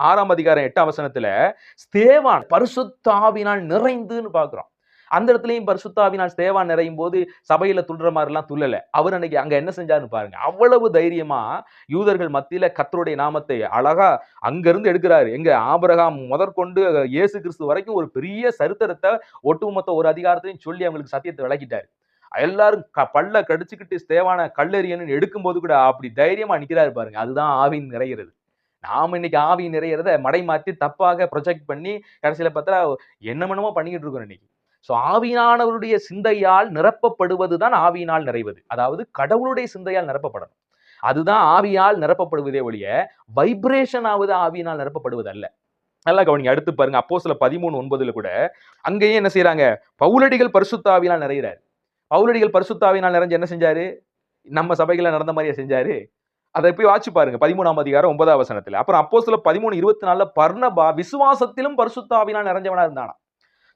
ஆறாம் அதிகாரம் எட்டாம் வசனத்துல ஸ்தேவான் பரிசுத்தாவினால் நிறைந்துன்னு பாக்குறோம் அந்த இடத்துலயும் பரிசுத்தாவினால் ஸ்தேவான் நிறையும் போது சபையில துள்ளுற மாதிரிலாம் துள்ளல. அவர் அன்னைக்கு அங்க என்ன செஞ்சாருன்னு பாருங்க. அவ்வளவு தைரியமா யூதர்கள் மத்தியில கத்தருடைய நாமத்தை அழகா அங்கிருந்து எடுக்கிறாரு. எங்க ஆபரகாம் முதற்கொண்டு இயேசு கிறிஸ்து வரைக்கும் ஒரு பெரிய சரித்திரத்தை ஒட்டுமொத்த ஒரு அதிகாரத்தையும் சொல்லி அவங்களுக்கு சத்தியத்தை விளக்கிட்டாரு. எல்லாரும் க பல்ல கடிச்சுக்கிட்டு ஸ்தேவான கல்லெறியன்னு எடுக்கும்போது கூட அப்படி தைரியமா நிக்கிறாரு பாருங்க. அதுதான் ஆவின் நிறைகிறது. நாம் இன்னைக்கு ஆவி நிறையிறத மடை மாற்றி தப்பாக ப்ரொஜெக்ட் பண்ணி கடைசியில் பார்த்தா என்னமென்னமோ பண்ணிக்கிட்டு இருக்கோம் இன்னைக்கு. ஸோ ஆவியானவருடைய சிந்தையால் நிரப்பப்படுவது தான் ஆவியினால் நிறைவது. அதாவது கடவுளுடைய சிந்தையால் நிரப்பப்படணும். அதுதான் ஆவியால் நிரப்பப்படுவதே ஒழிய வைப்ரேஷன் ஆவது ஆவியினால் நிரப்பப்படுவது அல்ல நல்லா கவனிங்க. அடுத்து பாருங்க அப்போ சில பதிமூணு ஒன்பதுல கூட அங்கேயே என்ன செய்யறாங்க பவுலடிகள் பரிசுத்தாவினால் நிறையிறாரு. பவுலடிகள் பரிசுத்தாவினால் நிறைஞ்சு என்ன செஞ்சாரு? நம்ம சபைகளை நடந்த மாதிரியே செஞ்சாரு. அதை போய் வாட்சி பாருங்க. பதிமூணாம் அதிகாரம் ஒன்பதாம் வசனத்தில். அப்புறம் அப்போ சில பதிமூணு இருபத்தி நாலுல பர்ணபா விசுவாசத்திலும் பரிசுத்தாவினால் நிறைஞ்சவனா இருந்தானா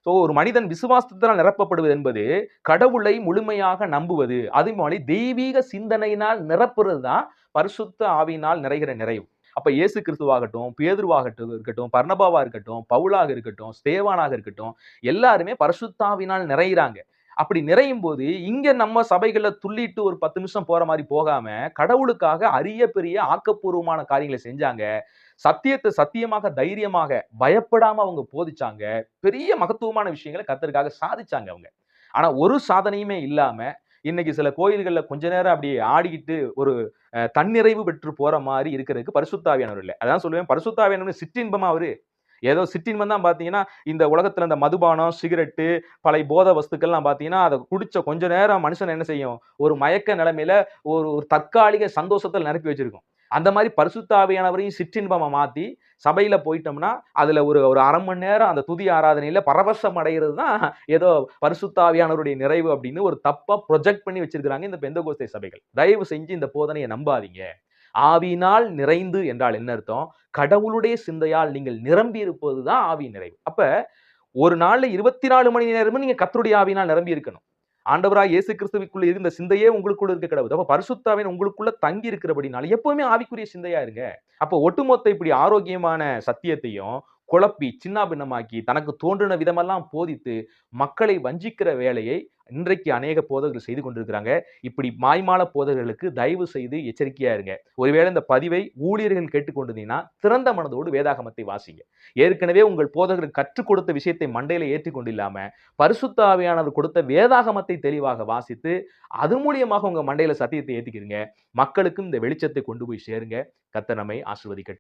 ஸோ ஒரு மனிதன் விசுவாசத்தினால் நிரப்பப்படுவது என்பது கடவுளை முழுமையாக நம்புவது. அதே மாதிரி தெய்வீக சிந்தனையினால் நிரப்புறது தான் பரிசுத்த ஆவியினால் நிறைகிற நிறைவு. அப்போ இயேசு கிறிஸ்துவாகட்டும் பேதுருவாகட்டும் இருக்கட்டும் பர்ணபாவாக இருக்கட்டும் பவுலாக இருக்கட்டும் ஸ்தேவானாக இருக்கட்டும் எல்லாருமே பரிசுத்தாவினால் நிறையிறாங்க. அப்படி நிறையும் போது இங்க நம்ம சபைகள்ல துள்ளிட்டு ஒரு பத்து நிமிஷம் போற மாதிரி போகாம கடவுளுக்காக அரிய பெரிய ஆக்கப்பூர்வமான காரியங்களை செஞ்சாங்க. சத்தியத்தை சத்தியமாக தைரியமாக பயப்படாம அவங்க போதிச்சாங்க. பெரிய மகத்துவமான விஷயங்களை கத்தருக்காக சாதிச்சாங்க அவங்க. ஆனா ஒரு சாதனையுமே இல்லாம இன்னைக்கு சில கோயில்களில் கொஞ்ச நேரம் அப்படியே ஆடிக்கிட்டு ஒரு தன்னிறைவு பெற்று போற மாதிரி இருக்கிறதுக்கு பரிசுத்தாவியானவர் இல்லை. அதான் சொல்லுவேன் பரிசுத்தாவியானவர் சிற்றின்பமா அவரு ஏதோ சிற்றின்பம் தான் பார்த்தீங்கன்னா இந்த உலகத்தில் இந்த மதுபானம் சிகரெட்டு பழைய போத வஸ்துக்கள்லாம் பார்த்தீங்கன்னா அதை குடிச்ச கொஞ்ச நேரம் மனுஷன் என்ன செய்யும்? ஒரு மயக்க நிலைமையில ஒரு ஒரு தற்காலிக சந்தோஷத்தில் நிரப்பி வச்சிருக்கும். அந்த மாதிரி பரிசுத்தாவியானவரையும் சிற்றின்பமாக மாற்றி சபையில் போயிட்டோம்னா அதில் ஒரு ஒரு அரை மணி நேரம் அந்த துதி ஆராதனையில் பரவசம் அடைகிறது தான் ஏதோ பரிசுத்தாவியானவருடைய நிறைவு அப்படின்னு ஒரு தப்பாக ப்ரொஜெக்ட் பண்ணி வச்சிருக்கிறாங்க இந்த பெந்தகோஸ்தே சபைகள். தயவு செஞ்சு இந்த போதனையை நம்பாதீங்க. ஆவியினால் நிறைந்து என்றால் என்ன அர்த்தம்? கடவுளுடைய சிந்தையால் நீங்கள் நிரம்பி இருப்பது தான் ஆவி நிறைவு. அப்ப ஒரு நாள்ல இருபத்தி நாலு மணி நேரமும் நீங்க கத்தருடைய ஆவியினால் நிரம்பி இருக்கணும். ஆண்டவராக இயேசு கிறிஸ்துவுக்குள்ள இருந்த சிந்தையே உங்களுக்குள்ள இருக்க கிடவுது. அப்ப பரிசுத்தாவின் உங்களுக்குள்ள தங்கி இருக்கிறபடினால எப்பவுமே ஆவிக்குரிய சிந்தையா இருங்க. அப்போ ஒட்டுமொத்த இப்படி ஆரோக்கியமான சத்தியத்தையும் குழப்பி சின்னாபின்னமாக்கி தனக்கு தோன்றின விதமெல்லாம் போதித்து மக்களை வஞ்சிக்கிற வேலையை இன்றைக்கு அநேக போதகர்கள் செய்து கொண்டிருக்கிறாங்க. இப்படி மாய்மால போதகர்களுக்கு தயவு செய்து எச்சரிக்கையா இருங்க. ஒருவேளை இந்த பதிவை ஊழியர்கள் கேட்டுக்கொண்டிருந்தீங்கன்னா திறந்த மனதோடு வேதாகமத்தை வாசிங்க. ஏற்கனவே உங்கள் போதகர்கள் கற்றுக் கொடுத்த விஷயத்தை மண்டையில ஏற்றி கொண்டில்லாம பரிசுத்தாவியானவர் கொடுத்த வேதாகமத்தை தெளிவாக வாசித்து அது மூலியமாக உங்க மண்டையில சத்தியத்தை ஏற்றிக்கிறீங்க மக்களுக்கும் இந்த வெளிச்சத்தை கொண்டு போய் சேருங்க. கத்த நம்மை ஆசிர்வதிக்கட்டும்.